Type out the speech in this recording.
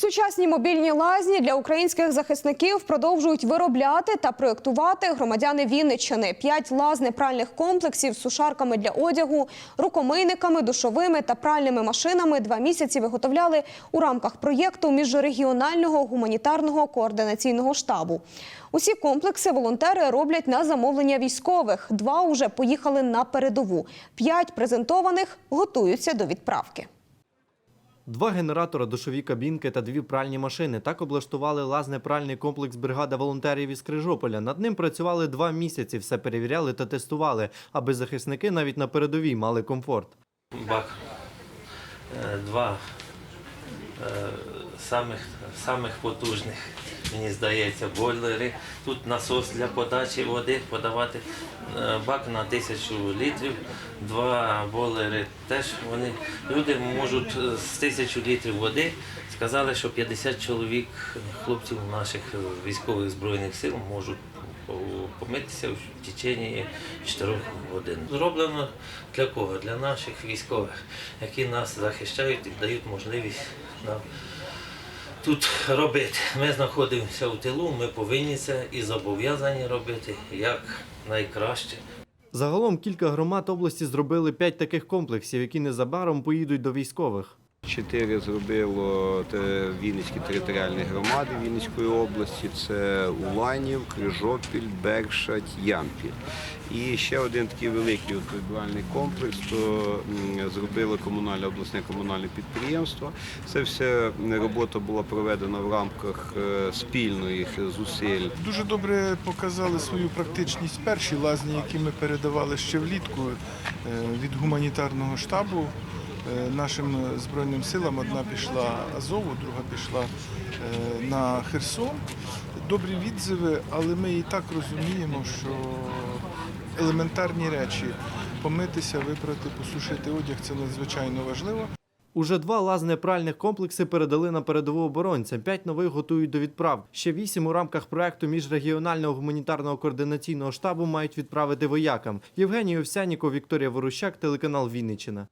Сучасні мобільні лазні для українських захисників продовжують виробляти та проєктувати громадяни Вінниччини. П'ять лазнепральних комплексів з сушарками для одягу, рукомийниками, душовими та пральними машинами два місяці виготовляли у рамках проєкту міжрегіонального гуманітарного координаційного штабу. Усі комплекси волонтери роблять на замовлення військових. Два уже поїхали на передову. П'ять презентованих готуються до відправки. Два генератора, душові кабінки та дві пральні машини. Так облаштували лазне пральний комплекс бригада волонтерів із Крижополя. Над ним працювали два місяці, все перевіряли та тестували, аби захисники навіть на передовій мали комфорт. бак. Е, Два е, самих, самих потужних, мені здається, бойлери. Тут насос для подачі води, подавати е, бак на тисячу літрів. Два бойлери теж вони. Люди можуть е, з тисячу літрів води. Сказали, що 50 чоловік хлопців наших е, військових збройних сил можуть помитися в течение 4 годин. Зроблено для кого? Для наших військових, які нас захищають і дають можливість нам тут робити. Ми знаходимося у тилу, ми повинні це і зобов'язані робити як найкраще. Загалом кілька громад області зробили п'ять таких комплексів, які незабаром поїдуть до військових. Чотири зробило Вінницькі територіальні громади Вінницької області. Це Уланів, Крижопіль, Бершать, Ямпіль. І ще один такий великий відповідальний комплекс, то зробило комунальне обласне комунальне підприємство. Це вся робота була проведена в рамках е, спільних зусиль Дуже добре показали свою практичність перші лазні, які ми передавали ще влітку е, від гуманітарного штабу нашим Збройним силам. Одна пішла Азову, друга пішла е, на Херсон. Добрі відзиви, але ми і так розуміємо, що елементарні речі помитися, випрати, посушити одяг це надзвичайно важливо. Уже два лазнепральних комплекси передали на передову оборонцям. П'ять нових готують до відправ. Ще вісім у рамках проекту міжрегіонального гуманітарного координаційного штабу мають відправити воякам. Євгеній Овсяніков, Вікторія Ворущак, телеканал Вінниччина.